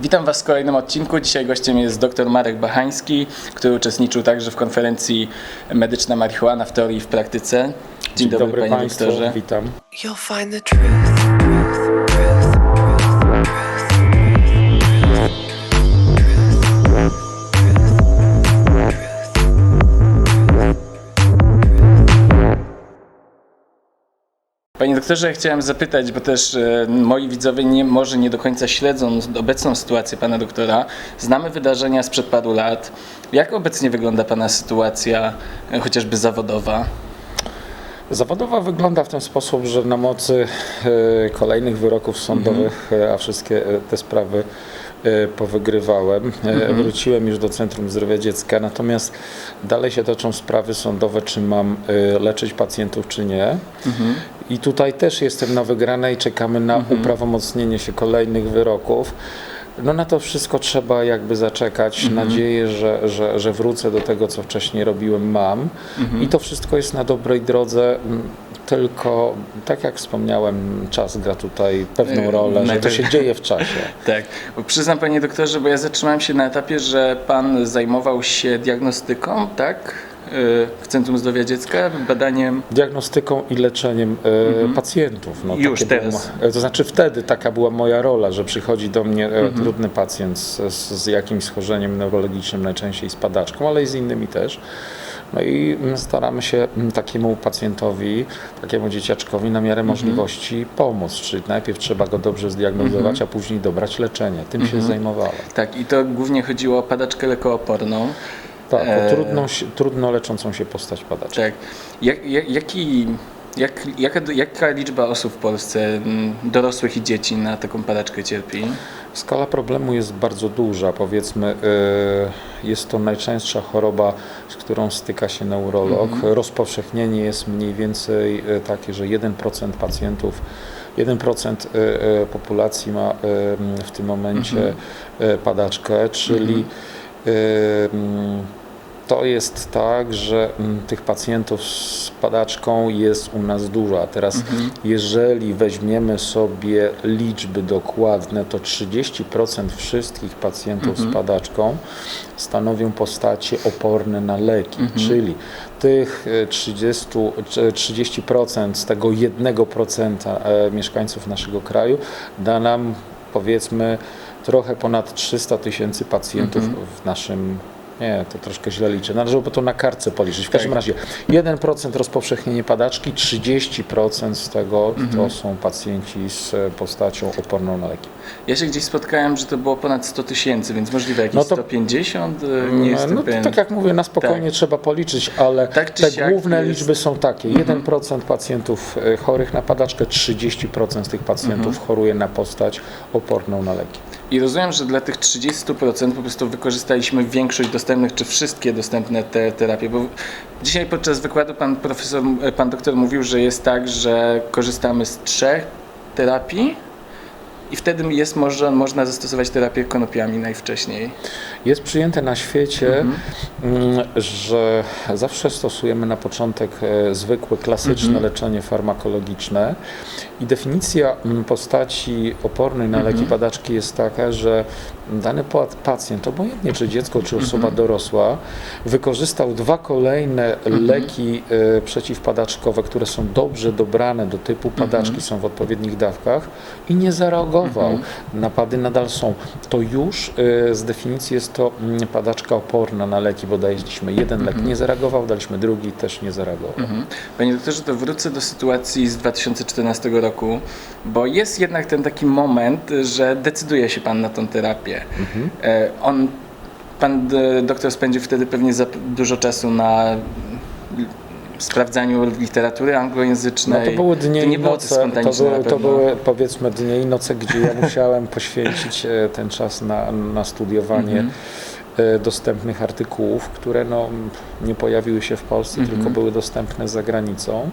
Witam Was w kolejnym odcinku. Dzisiaj gościem jest dr Marek Bachański, który uczestniczył także w konferencji Medyczna marihuana w teorii i w praktyce. Dzień, dobry, panie Państwu, doktorze. witam. You'll find the truth, Panie doktorze, chciałem zapytać, bo też e, moi widzowie nie, może nie do końca śledzą obecną sytuację pana doktora. Znamy wydarzenia sprzed paru lat. Jak obecnie wygląda pana sytuacja, e, chociażby zawodowa? Zawodowa wygląda w ten sposób, że na mocy e, kolejnych wyroków sądowych, e, a wszystkie te sprawy powygrywałem, e, wróciłem już do Centrum Zdrowia Dziecka, natomiast dalej się toczą sprawy sądowe, czy mam e, leczyć pacjentów, czy nie. I tutaj też jestem na wygranej i czekamy na uprawomocnienie się kolejnych wyroków. No na to wszystko trzeba jakby zaczekać. Nadzieję, że, że, że wrócę do tego, co wcześniej robiłem, mam. I to wszystko jest na dobrej drodze. m, Tylko, tak jak wspomniałem, czas gra tutaj pewną Yy, rolę, że to się dzieje w czasie. Tak, przyznam panie doktorze, bo ja zatrzymałem się na etapie, że pan zajmował się diagnostyką, tak? E, W Centrum Zdrowia Dziecka, badaniem Diagnostyką i leczeniem e, pacjentów. No, Już teraz. Było, to znaczy wtedy taka była moja rola, że przychodzi do mnie e, Mhm. trudny pacjent z, z, jakimś schorzeniem neurologicznym, najczęściej z padaczką, ale i z innymi też. No i staramy się mm, takiemu pacjentowi, takiemu dzieciaczkowi na miarę możliwości pomóc. Czyli najpierw trzeba go dobrze zdiagnozować, a później dobrać leczenie. Tym się zajmowałem. Tak, i to głównie chodziło o padaczkę lekooporną. Tak, E, o trudną, się- trudno leczącą się postać padaczki. Tak. Jak, jak, jaki, jak, jaka, jaka liczba osób w Polsce, dorosłych i dzieci, na taką padaczkę cierpi? Skala problemu jest bardzo duża. Powiedzmy, y, jest to najczęstsza choroba, z którą styka się neurolog. Rozpowszechnienie jest mniej więcej y, takie, że 1% pacjentów, 1% y, y, populacji ma w tym momencie y, padaczkę, czyli mm, to jest tak, że mm, tych pacjentów z padaczką jest u nas dużo. A teraz, jeżeli weźmiemy sobie liczby dokładne, to 30% wszystkich pacjentów z padaczką stanowią postacie oporne na leki, czyli tych e, 30, czy 30% z tego 1% e, mieszkańców naszego kraju da nam powiedzmy trochę ponad 300 tysięcy pacjentów w naszym nie, to troszkę źle liczę. Należałoby to na kartce policzyć. W każdym razie 1% rozpowszechnienie padaczki, 30% z tego to są pacjenci z e, postacią oporną na leki. Ja się gdzieś spotkałem, że to było ponad 100 tysięcy, więc możliwe jakieś No to- 150? E, Nie jestem no, to pewien. tak jak mówię, na spokojnie Tak. trzeba policzyć, ale Tak czy te siak główne jest- Mhm. liczby są takie. 1% pacjentów e, chorych na padaczkę, 30% z tych pacjentów Mhm. choruje na postać oporną na leki. I rozumiem, że dla tych 30% po prostu wykorzystaliśmy większość dostępnych, czy wszystkie dostępne te terapie, bo dzisiaj podczas wykładu pan profesor, pan doktor mówił, że jest tak, że korzystamy z trzech terapii i wtedy jest może, można zastosować terapię konopiami najwcześniej. Jest przyjęte na świecie, Mhm. mm, że zawsze stosujemy na początek e, zwykłe, klasyczne Mhm. leczenie farmakologiczne i definicja mm, postaci opornej na Mhm. leki padaczki jest taka, że dany pa- pacjent, obojętnie czy dziecko, czy osoba Mhm. dorosła, wykorzystał dwa kolejne Mhm. leki e, przeciwpadaczkowe, które są dobrze dobrane do typu Mhm. padaczki, są w odpowiednich dawkach i nie zareagował. Napady nadal są. To już e, z definicji jest to mm, padaczka oporna na leki, bo daliśmy jeden lek, nie zareagował, daliśmy drugi, też nie zareagował. Mhm. Panie doktorze, to wrócę do sytuacji z 2014 roku, bo jest jednak ten taki moment, że decyduje się Pan na tą terapię. E, On, Pan e, doktor spędził wtedy pewnie za dużo czasu na sprawdzaniu literatury No anglojęzycznej. to były dnie to nie i było noce, to to były, to były powiedzmy dnie i noce, gdzie ja musiałem poświęcić e, ten czas na, na studiowanie Mhm. dostępnych artykułów, które no, nie pojawiły się w Polsce, Mhm. tylko były dostępne za granicą.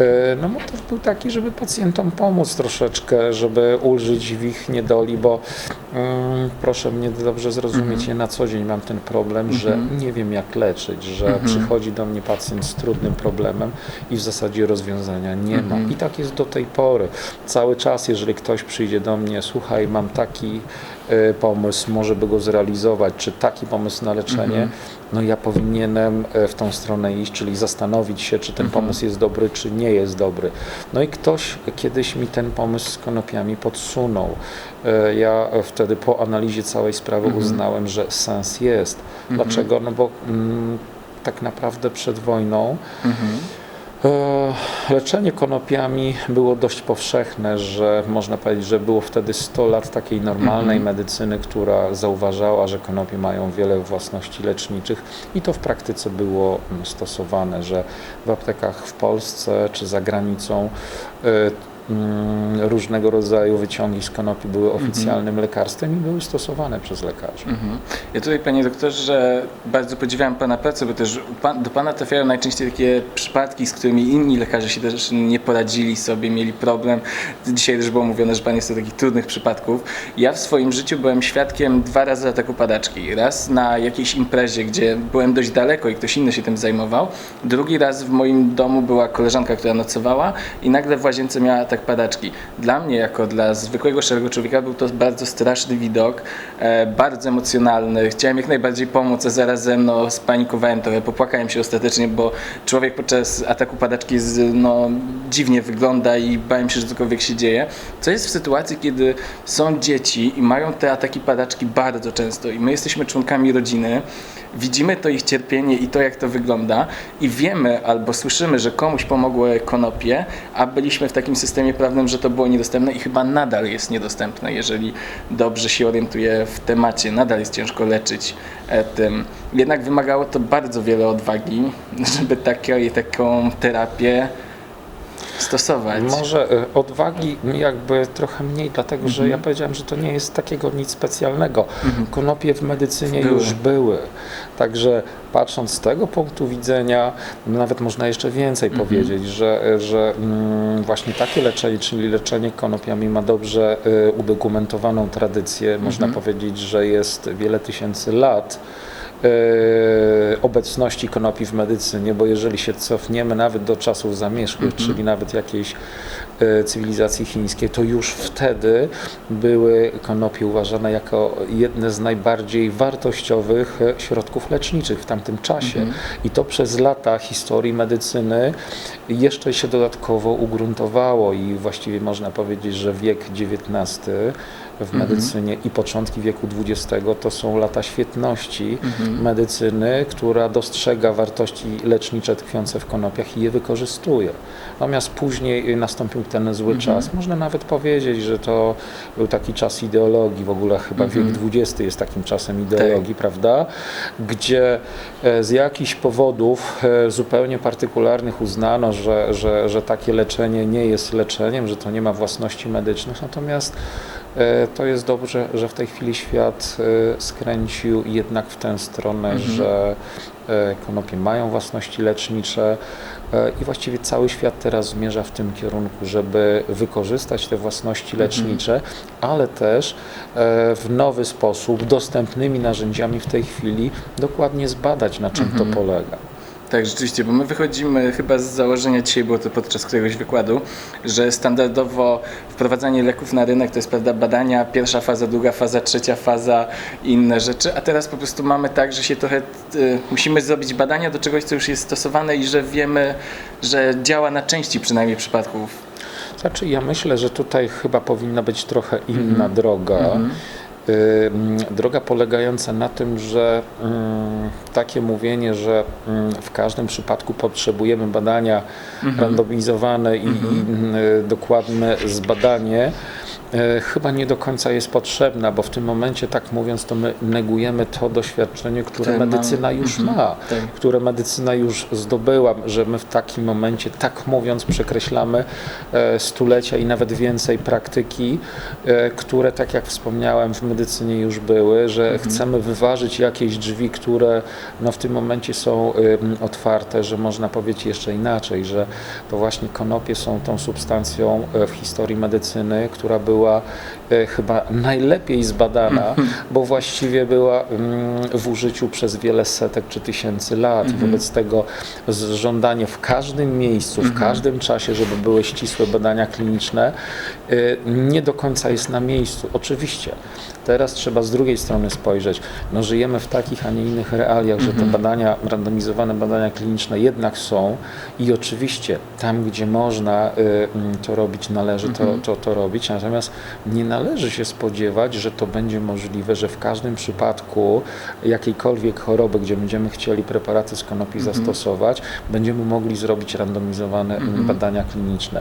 E, No motyw był taki, żeby pacjentom pomóc troszeczkę, żeby ulżyć w ich niedoli, bo mm, proszę mnie dobrze zrozumieć, Mhm. ja na co dzień mam ten problem, że nie wiem jak leczyć, że Mhm. przychodzi do mnie pacjent z trudnym problemem i w zasadzie rozwiązania nie ma. Mhm. I tak jest do tej pory. Cały czas, jeżeli ktoś przyjdzie do mnie, słuchaj, mam taki e, pomysł, może by go zrealizować, czy taki pomysł na leczenie, no ja powinienem e, w tą stronę iść, czyli zastanowić się, czy ten pomysł jest dobry, czy nie jest dobry. No i ktoś kiedyś mi ten pomysł z konopiami podsunął. E, Ja wtedy po analizie całej sprawy uznałem, że sens jest. Dlaczego? No bo mm, tak naprawdę przed wojną Leczenie konopiami było dość powszechne, że można powiedzieć, że było wtedy 100 lat takiej normalnej medycyny, która zauważała, że konopie mają wiele własności leczniczych i to w praktyce było mm, stosowane, że w aptekach w Polsce czy za granicą e, różnego rodzaju wyciągi z konopi były oficjalnym lekarstwem i były stosowane przez lekarzy. Mhm. Ja tutaj, panie doktorze, bardzo podziwiam pana pracę, bo też pan, do pana trafiają najczęściej takie przypadki, z którymi inni lekarze się też nie poradzili sobie, mieli problem. Dzisiaj też było mówione, że pan jest do takich trudnych przypadków. Ja w swoim życiu byłem świadkiem dwa razy ataku padaczki. Raz na jakiejś imprezie, gdzie byłem dość daleko i ktoś inny się tym zajmował. Drugi raz w moim domu była koleżanka, która nocowała i nagle w łazience miała atak padaczki. Dla mnie, jako dla zwykłego szarego człowieka, był to bardzo straszny widok, e, bardzo emocjonalny. Chciałem jak najbardziej pomóc, a zarazem no, spanikowałem trochę, popłakałem się ostatecznie, bo człowiek podczas ataku padaczki z, no, dziwnie wygląda i bałem się, że cokolwiek się dzieje. Co jest w sytuacji, kiedy są dzieci i mają te ataki padaczki bardzo często i my jesteśmy członkami rodziny, widzimy to ich cierpienie i to, jak to wygląda i wiemy albo słyszymy, że komuś pomogły konopie, a byliśmy w takim systemie prawnym, że to było niedostępne i chyba nadal jest niedostępne, jeżeli dobrze się orientuję w temacie. Nadal jest ciężko leczyć e, tym. Jednak wymagało to bardzo wiele odwagi, żeby takie, taką terapię stosować. Może y, odwagi jakby trochę mniej, dlatego że ja powiedziałem, że to nie jest takiego nic specjalnego. Konopie w medycynie Były. już były. Także patrząc z tego punktu widzenia, nawet można jeszcze więcej powiedzieć, że, że mm, właśnie takie leczenie, czyli leczenie konopiami ma dobrze y, udokumentowaną tradycję. Można powiedzieć, że jest wiele tysięcy lat obecności konopi w medycynie, bo jeżeli się cofniemy nawet do czasów zamierzchłych, czyli nawet jakiejś e, cywilizacji chińskiej, to już wtedy były konopie uważane jako jedne z najbardziej wartościowych e, środków leczniczych w tamtym czasie. I to przez lata historii medycyny jeszcze się dodatkowo ugruntowało i właściwie można powiedzieć, że wiek XIX w medycynie i początki wieku XX to są lata świetności medycyny, która dostrzega wartości lecznicze tkwiące w konopiach i je wykorzystuje. Natomiast później nastąpił ten zły czas. Można nawet powiedzieć, że to był taki czas ideologii, w ogóle chyba wiek XX jest takim czasem ideologii, prawda? Gdzie e, z jakichś powodów e, zupełnie partykularnych uznano, że, że, że takie leczenie nie jest leczeniem, że to nie ma własności medycznych, natomiast To jest dobrze, że w tej chwili świat e, skręcił jednak w tę stronę, że e, konopie mają własności lecznicze e, i właściwie cały świat teraz zmierza w tym kierunku, żeby wykorzystać te własności lecznicze, ale też e, w nowy sposób, dostępnymi narzędziami w tej chwili dokładnie zbadać, na czym to polega. Tak, rzeczywiście, bo my wychodzimy chyba z założenia, dzisiaj było to podczas któregoś wykładu, że standardowo wprowadzanie leków na rynek to jest prawda, badania, pierwsza faza, druga faza, trzecia faza i inne rzeczy, a teraz po prostu mamy tak, że się trochę y, musimy zrobić badania do czegoś, co już jest stosowane i że wiemy, że działa na części przynajmniej przypadków. Znaczy, ja myślę, że tutaj chyba powinna być trochę inna droga. Y, mm, Droga polegająca na tym, że takie mówienie, że w każdym przypadku potrzebujemy badania randomizowane i, i y, dokładne zbadanie, y, chyba nie do końca jest potrzebna, bo w tym momencie, tak mówiąc, to my negujemy to doświadczenie, które mamy. medycyna już ma tak. które medycyna już zdobyła, że my w takim momencie, tak mówiąc, przekreślamy e, stulecia i nawet więcej praktyki, e, które, tak jak wspomniałem, w medycynie już były, że chcemy wyważyć jakieś drzwi, które no, w tym momencie są otwarte, że można powiedzieć jeszcze inaczej, że to właśnie konopie są tą substancją e, w historii medycyny, która była e, chyba najlepiej zbadana, bo właściwie była w użyciu przez wiele setek czy tysięcy lat. Wobec tego żądanie w każdym miejscu, w każdym czasie, żeby były ścisłe badania kliniczne, y, nie do końca jest na miejscu. Oczywiście. Teraz trzeba z drugiej strony spojrzeć. No, żyjemy w takich, a nie innych realiach, że te badania, randomizowane badania kliniczne jednak są i oczywiście tam, gdzie można y, mm, to robić, należy to, to, to robić. Natomiast nie należy się spodziewać, że to będzie możliwe, że w każdym przypadku jakiejkolwiek choroby, gdzie będziemy chcieli preparaty z konopi zastosować, będziemy mogli zrobić randomizowane mm, badania kliniczne.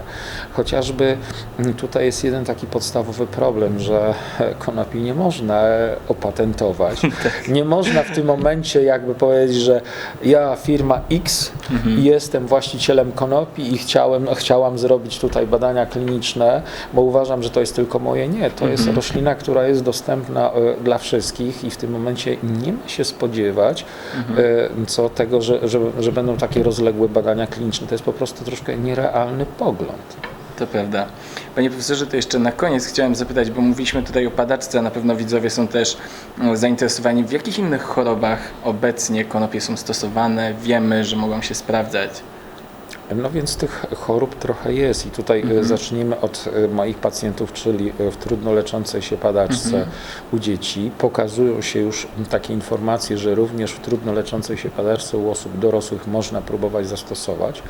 Chociażby mm, tutaj jest jeden taki podstawowy problem, że konopi nie można e, opatentować. Nie można w tym momencie jakby powiedzieć, że ja firma X jestem właścicielem konopi i chciałem, chciałam zrobić tutaj badania kliniczne, bo uważam, że to jest tylko moje. Nie, to jest roślina, która jest dostępna e, dla wszystkich i w tym momencie nie ma się spodziewać e, co tego, że, że, że będą takie rozległe badania kliniczne. To jest po prostu troszkę nierealny pogląd. To prawda. Panie profesorze, to jeszcze na koniec chciałem zapytać, bo mówiliśmy tutaj o padaczce, a na pewno widzowie są też mm, zainteresowani, w jakich innych chorobach obecnie konopie są stosowane, wiemy, że mogą się sprawdzać. No więc tych chorób trochę jest i tutaj e, zacznijmy od e, moich pacjentów, czyli e, w trudno leczącej się padaczce u dzieci. Pokazują się już takie informacje, że również w trudno leczącej się padaczce u osób dorosłych można próbować zastosować.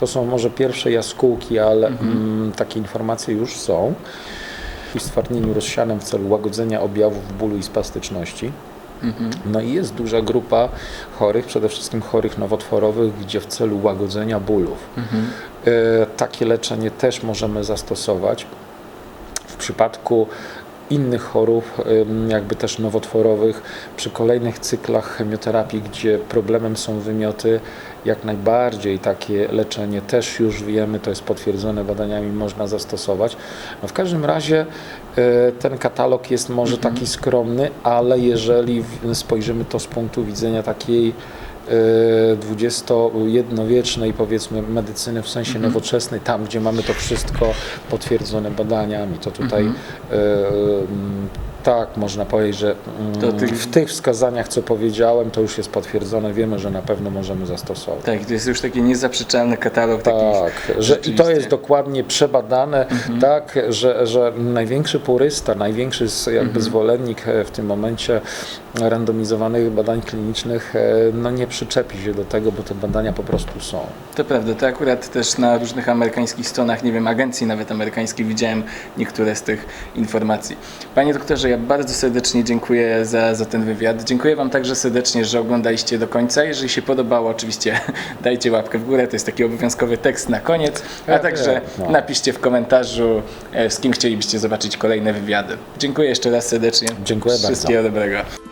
To są może pierwsze jaskółki, ale mm, takie informacje już są. I stwardnieniu rozsianym w celu łagodzenia objawów bólu i spastyczności. No i jest duża grupa chorych, przede wszystkim chorych nowotworowych, gdzie w celu łagodzenia bólów e, takie leczenie też możemy zastosować. W przypadku innych chorób, jakby też nowotworowych, przy kolejnych cyklach chemioterapii, gdzie problemem są wymioty, jak najbardziej takie leczenie też już wiemy, to jest potwierdzone badaniami, można zastosować. No w każdym razie ten katalog jest może taki skromny, ale jeżeli spojrzymy to z punktu widzenia takiej XXI-wiecznej powiedzmy medycyny w sensie nowoczesnej, tam gdzie mamy to wszystko potwierdzone badaniami, to tutaj e, mm, tak można powiedzieć, że mm, tych- w tych wskazaniach, co powiedziałem, to już jest potwierdzone, wiemy, że na pewno możemy zastosować. Tak, to jest już taki niezaprzeczalny katalog takich Tak, że, i to jest dokładnie przebadane, tak, że, że największy purysta, największy jakby zwolennik e, w tym momencie randomizowanych badań klinicznych e, no nie przyczepi się do tego, bo te badania po prostu są. To prawda, to akurat też na różnych amerykańskich stronach, nie wiem, agencji nawet amerykańskich widziałem niektóre z tych informacji. Panie doktorze, ja bardzo serdecznie dziękuję za, za ten wywiad. Dziękuję Wam także serdecznie, że oglądaliście do końca. Jeżeli się podobało, oczywiście dajcie łapkę w górę, to jest taki obowiązkowy tekst na koniec, a Ja także wiem, no. napiszcie w komentarzu, e, z kim chcielibyście zobaczyć kolejne wywiady. Dziękuję jeszcze raz serdecznie. Dziękuję bardzo. Wszystkiego dobrego.